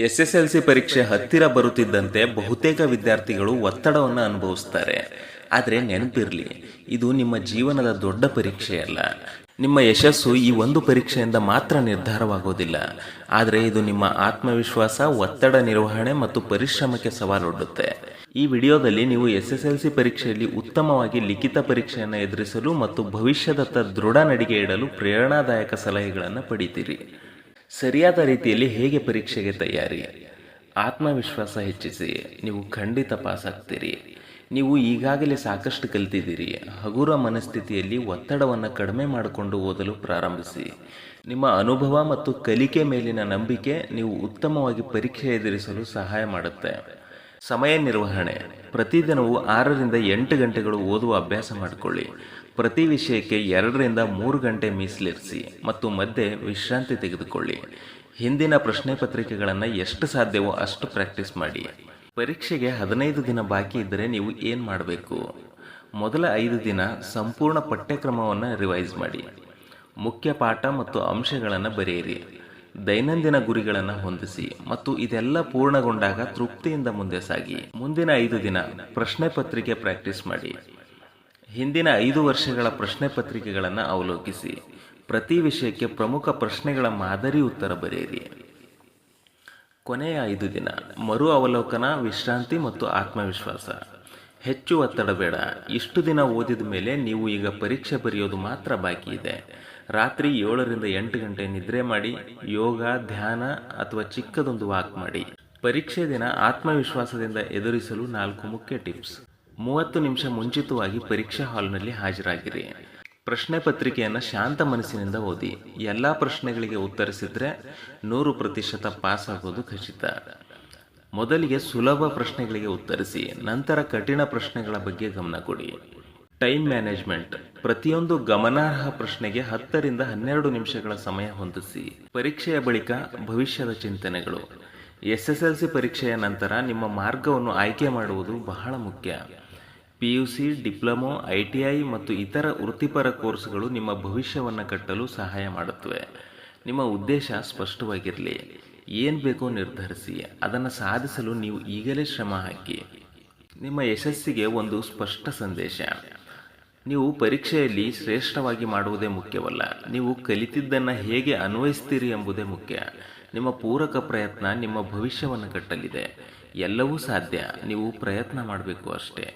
S S L C ಪರೀಕ್ಷೆ ಹತ್ತಿರ ಬರುತ್ತಿದ್ದಂತೆ ಬಹುತೇಕ ವಿದ್ಯಾರ್ಥಿಗಳು ಒತ್ತಡವನ್ನು ಅನುಭವಿಸ್ತಾರೆ. ಆದರೆ ನೆನಪಿರಲಿ, ಇದು ನಿಮ್ಮ ಜೀವನದ ದೊಡ್ಡ ಪರೀಕ್ಷೆಯಲ್ಲ. ನಿಮ್ಮ ಯಶಸ್ಸು ಈ ಒಂದು ಪರೀಕ್ಷೆಯಿಂದ ಮಾತ್ರ ನಿರ್ಧಾರವಾಗೋದಿಲ್ಲ. ಆದರೆ ಇದು ನಿಮ್ಮ ಆತ್ಮವಿಶ್ವಾಸ, ಒತ್ತಡ ನಿರ್ವಹಣೆ ಮತ್ತು ಪರಿಶ್ರಮಕ್ಕೆ ಸವಾಲೊಡ್ಡುತ್ತೆ. ಈ ವಿಡಿಯೋದಲ್ಲಿ ನೀವು ಎಸ್ ಎಸ್ ಎಲ್ ಸಿ ಪರೀಕ್ಷೆಯಲ್ಲಿ ಉತ್ತಮವಾಗಿ ಲಿಖಿತ ಪರೀಕ್ಷೆಯನ್ನು ಎದುರಿಸಲು ಮತ್ತು ಭವಿಷ್ಯದತ್ತ ದೃಢ ನಡಿಗೆ ಇಡಲು ಪ್ರೇರಣಾದಾಯಕ ಸಲಹೆಗಳನ್ನು ಪಡಿತೀರಿ. ಸರಿಯಾದ ರೀತಿಯಲ್ಲಿ ಹೇಗೆ ಪರೀಕ್ಷೆಗೆ ತಯಾರಿ? ಆತ್ಮವಿಶ್ವಾಸ ಹೆಚ್ಚಿಸಿ, ನೀವು ಖಂಡಿತ ಪಾಸ್ ಆಗ್ತೀರಿ ನೀವು ಈಗಾಗಲೇ ಸಾಕಷ್ಟು ಕಲಿತಿದ್ದೀರಿ. ಹಗುರ ಮನಸ್ಥಿತಿಯಲ್ಲಿ ಒತ್ತಡವನ್ನು ಕಡಿಮೆ ಮಾಡಿಕೊಂಡು ಓದಲು ಪ್ರಾರಂಭಿಸಿ. ನಿಮ್ಮ ಅನುಭವ ಮತ್ತು ಕಲಿಕೆ ಮೇಲಿನ ನಂಬಿಕೆ ನೀವು ಉತ್ತಮವಾಗಿ ಪರೀಕ್ಷೆ ಎದುರಿಸಲು ಸಹಾಯ ಮಾಡುತ್ತೆ. ಸಮಯ ನಿರ್ವಹಣೆ. ಪ್ರತಿದಿನವೂ ಆರರಿಂದ ಎಂಟು ಗಂಟೆಗಳು ಓದುವ ಅಭ್ಯಾಸ ಮಾಡಿಕೊಳ್ಳಿ. ಪ್ರತಿ ವಿಷಯಕ್ಕೆ ಎರಡರಿಂದ ಮೂರು ಗಂಟೆ ಮೀಸಲಿರಿಸಿ ಮತ್ತು ಮಧ್ಯೆ ವಿಶ್ರಾಂತಿ ತೆಗೆದುಕೊಳ್ಳಿ. ಹಿಂದಿನ ಪ್ರಶ್ನೆ ಪತ್ರಿಕೆಗಳನ್ನು ಎಷ್ಟು ಸಾಧ್ಯವೋ ಅಷ್ಟು ಪ್ರಾಕ್ಟೀಸ್ ಮಾಡಿ. ಪರೀಕ್ಷೆಗೆ ಹದಿನೈದು ದಿನ ಬಾಕಿ ಇದ್ದರೆ ನೀವು ಏನು ಮಾಡಬೇಕು? ಮೊದಲ ಐದು ದಿನ ಸಂಪೂರ್ಣ ಪಠ್ಯಕ್ರಮವನ್ನು ರಿವೈಸ್ ಮಾಡಿ. ಮುಖ್ಯ ಪಾಠ ಮತ್ತು ಅಂಶಗಳನ್ನು ಬರೆಯಿರಿ. ದೈನಂದಿನ ಗುರಿಗಳನ್ನು ಹೊಂದಿಸಿ ಮತ್ತು ಇದೆಲ್ಲ ಪೂರ್ಣಗೊಂಡಾಗ ತೃಪ್ತಿಯಿಂದ ಮುಂದೆ ಸಾಗಿ. ಮುಂದಿನ ಐದು ದಿನ ಪ್ರಶ್ನೆ ಪತ್ರಿಕೆ ಪ್ರಾಕ್ಟೀಸ್ ಮಾಡಿ. ಹಿಂದಿನ ಐದು ವರ್ಷಗಳ ಪ್ರಶ್ನೆ ಪತ್ರಿಕೆಗಳನ್ನು ಅವಲೋಕಿಸಿ. ಪ್ರತಿ ವಿಷಯಕ್ಕೆ ಪ್ರಮುಖ ಪ್ರಶ್ನೆಗಳ ಮಾದರಿ ಉತ್ತರ ಬರೆಯಿರಿ. ಕೊನೆಯ ಐದು ದಿನ ಮರು ಅವಲೋಕನ, ವಿಶ್ರಾಂತಿ ಮತ್ತು ಆತ್ಮವಿಶ್ವಾಸ. ಹೆಚ್ಚು ಒತ್ತಡ ಬೇಡ. ಇಷ್ಟು ದಿನ ಓದಿದ ಮೇಲೆ ನೀವು ಈಗ ಪರೀಕ್ಷೆ ಬರೆಯೋದು ಮಾತ್ರ ಬಾಕಿ ಇದೆ. ರಾತ್ರಿ ಏಳರಿಂದ ಎಂಟು ಗಂಟೆ ನಿದ್ರೆ ಮಾಡಿ, ಯೋಗ, ಧ್ಯಾನ ಅಥವಾ ಚಿಕ್ಕದೊಂದು ವಾಕ್ ಮಾಡಿ. ಪರೀಕ್ಷೆ ದಿನ ಆತ್ಮವಿಶ್ವಾಸದಿಂದ ಎದುರಿಸಲು ನಾಲ್ಕು ಮುಖ್ಯ ಟಿಪ್ಸ್. ಮೂವತ್ತು ನಿಮಿಷ ಮುಂಚಿತವಾಗಿ ಪರೀಕ್ಷಾ ಹಾಲ್ನಲ್ಲಿ ಹಾಜರಾಗಿರಿ. ಪ್ರಶ್ನೆ ಪತ್ರಿಕೆಯನ್ನು ಶಾಂತ ಮನಸ್ಸಿನಿಂದ ಓದಿ. ಎಲ್ಲ ಪ್ರಶ್ನೆಗಳಿಗೆ ಉತ್ತರಿಸಿದ್ರೆ ನೂರು ಪ್ರತಿಶತ ಪಾಸ್ ಆಗೋದು ಖಚಿತ. ಮೊದಲಿಗೆ ಸುಲಭ ಪ್ರಶ್ನೆಗಳಿಗೆ ಉತ್ತರಿಸಿ, ನಂತರ ಕಠಿಣ ಪ್ರಶ್ನೆಗಳ ಬಗ್ಗೆ ಗಮನ ಕೊಡಿ. Time management. ಪ್ರತಿಯೊಂದು ಗಮನಾರ್ಹ ಪ್ರಶ್ನೆಗೆ ಹತ್ತರಿಂದ ಹನ್ನೆರಡು ನಿಮಿಷಗಳ ಸಮಯ ಹೊಂದಿಸಿ. ಪರೀಕ್ಷೆಯ ಬಳಿಕ ಭವಿಷ್ಯದ ಚಿಂತನೆಗಳು. ಎಸ್ ಎಸ್ ಎಲ್ ಸಿ ಪರೀಕ್ಷೆಯ ನಂತರ ನಿಮ್ಮ ಮಾರ್ಗವನ್ನು ಆಯ್ಕೆ ಮಾಡುವುದು ಬಹಳ ಮುಖ್ಯ. P U C diploma, I T I ಮತ್ತು ಇತರ ವೃತ್ತಿಪರ ಕೋರ್ಸ್ಗಳು ನಿಮ್ಮ ಭವಿಷ್ಯವನ್ನು ಕಟ್ಟಲು ಸಹಾಯ ಮಾಡುತ್ತವೆ. ನಿಮ್ಮ ಉದ್ದೇಶ ಸ್ಪಷ್ಟವಾಗಿರಲಿ. ಏನು ಬೇಕೋ ನಿರ್ಧರಿಸಿ. ಅದನ್ನು ಸಾಧಿಸಲು ನೀವು ಈಗಲೇ ಶ್ರಮ ಹಾಕಿ. ನಿಮ್ಮ ಯಶಸ್ಸಿಗೆ ಒಂದು ಸ್ಪಷ್ಟ ಸಂದೇಶ. ನೀವು ಪರೀಕ್ಷೆಯಲ್ಲಿ ಶ್ರೇಷ್ಠವಾಗಿ ಮಾಡುವುದೇ ಮುಖ್ಯವಲ್ಲ. ನೀವು ಕಲಿತಿದ್ದನ್ನು ಹೇಗೆ ಅನ್ವಯಿಸ್ತೀರಿ ಎಂಬುದೇ ಮುಖ್ಯ. ನಿಮ್ಮ ಪೂರಕ ಪ್ರಯತ್ನ ನಿಮ್ಮ ಭವಿಷ್ಯವನ್ನು ಕಟ್ಟಲಿದೆ. ಎಲ್ಲವೂ ಸಾಧ್ಯ. ನೀವು ಪ್ರಯತ್ನ ಮಾಡಬೇಕು ಅಷ್ಟೇ.